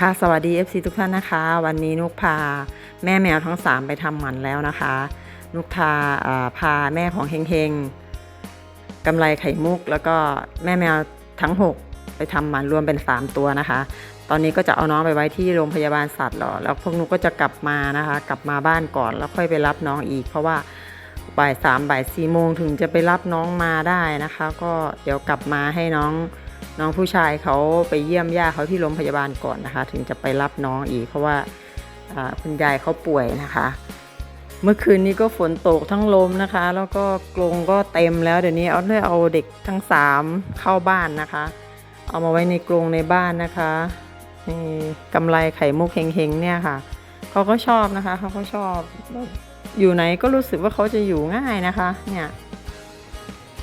ค่ะสวัสดี FC ทุกท่านนะคะ วันนี้นุกพาแม่แมวทั้ง 3 ไปทำหมันแล้วนะคะ นุกพาพาแม่ของเฮงเฮงกำไรไข่มุก แล้วก็แม่แมวทั้ง 6 ไปทำหมันรวมเป็น 3 ตัวนะคะ ตอนนี้ก็จะเอาน้องไปไว้ที่โรงพยาบาลสัตว์หรอแล้วพวกนุกก็จะกลับมานะคะ กลับมาบ้านก่อนแล้วค่อยไปรับน้องอีก เพราะว่าบ่ายสามบ่ายสี่โมงถึงจะไปรับน้องมาได้นะคะ ก็เดี๋ยวกลับมาให้น้อง น้องผู้ชายเขาไปเยี่ยมย่าเขาที่โรงพยาบาลก่อนนะคะ ถึงจะไปรับน้องอีก เพราะว่าคุณยายเขาป่วยนะคะ เมื่อคืนนี้ก็ฝนตกทั้งลมนะคะ แล้วก็กรงก็เต็มแล้วเดี๋ยวนี้เอาเลยเอาเด็กทั้งสามเข้าบ้านนะคะ เอามาไว้ในกรงในบ้านนะคะนี่กำไรไข่มุกเฮงๆเนี่ยค่ะเขาก็ชอบนะคะเขาก็ชอบอยู่ไหนก็รู้สึกว่าเขาจะอยู่ง่ายนะคะ เนี่ย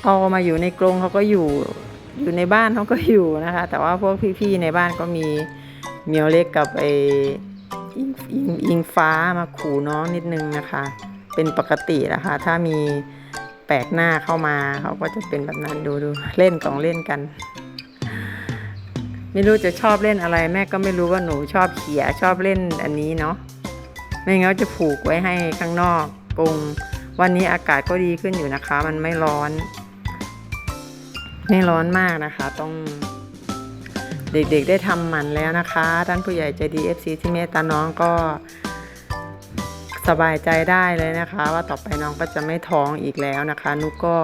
เอามาอยู่ในกรงเขาก็อยู่ อยู่ในบ้านเขาก็อยู่นะคะ แต่ว่าพวกพี่ๆในบ้านก็มีเมียวเล็กกับไออิงอิงอิงฟ้ามาขู่น้องนิดนึงนะคะ เป็นปกตินะคะ ถ้ามีแปลกหน้าเข้ามาเขาก็จะเป็นแบบนั้นดูดูเล่นของเล่นกัน ไม่รู้จะชอบเล่นอะไร แม่ก็ไม่รู้ว่าหนูชอบเขี่ยชอบเล่นอันนี้เนาะไม่งั้นจะผูกไว้ให้ข้างนอกกรงวันนี้อากาศก็ดีขึ้นอยู่นะคะ มันไม่ร้อน ไม่ร้อนมากนะคะ ต้องเด็กๆได้ทำหมันแล้วนะคะท่านผู้ใหญ่ใจดี FC ที่เมตตาน้องก็สบายใจได้เลยนะคะ ว่าต่อไปน้องก็จะไม่ท้องอีกแล้วนะคะ นุกก็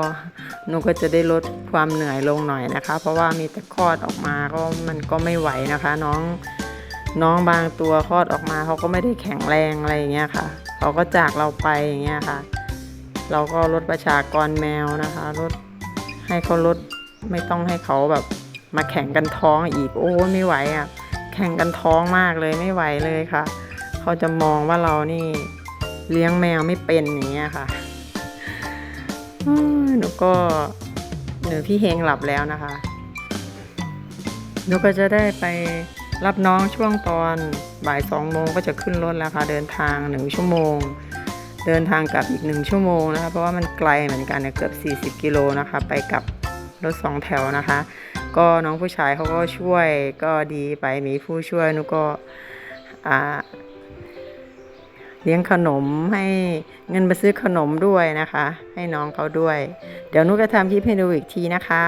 นุกก็จะได้ลดความเหนื่อยลงหน่อยนะคะ เพราะว่ามีแต่คลอดออกมาก็มันก็ไม่ไหวนะคะ น้องน้องบางตัวคลอดออกมาเขาก็ไม่ได้แข็งแรงอะไรอย่างเงี้ยค่ะเขาก็จากเราไปอย่างเงี้ยค่ะ เราก็ลดประชากรแมวนะคะลดให้เขาลด ไม่ต้องให้เขาแบบมาแข่งกันท้องอีกโอ้ไม่ไหวอะ แข่งกันท้องมากเลยไม่ไหวเลยค่ะ เขาจะมองว่าเรานี่เลี้ยงแมวไม่เป็นอย่างเงี้ยค่ะอ้ายหนูก็หนูพี่เฮงหลับแล้วนะคะหนูก็จะได้ไปรับน้องช่วงตอนบ่ายสองโมงก็จะขึ้นรถแล้วค่ะ เดินทางหนึ่งชั่วโมง เดินทางกลับอีกหนึ่งชั่วโมงนะคะ เพราะว่ามันไกลเหมือนกันเนี่ยเกือบ 40 กิโลนะคะ ไปกลับ รถสองแถวนะคะ ก็น้องผู้ชายเขาก็ช่วยก็ดีไปมีผู้ช่วยนุก็เลี้ยงขนมให้เงินไปซื้อขนมด้วยนะคะ ให้น้องเขาด้วย เดี๋ยวนุกจะทำคลิปให้ดูอีกทีนะคะ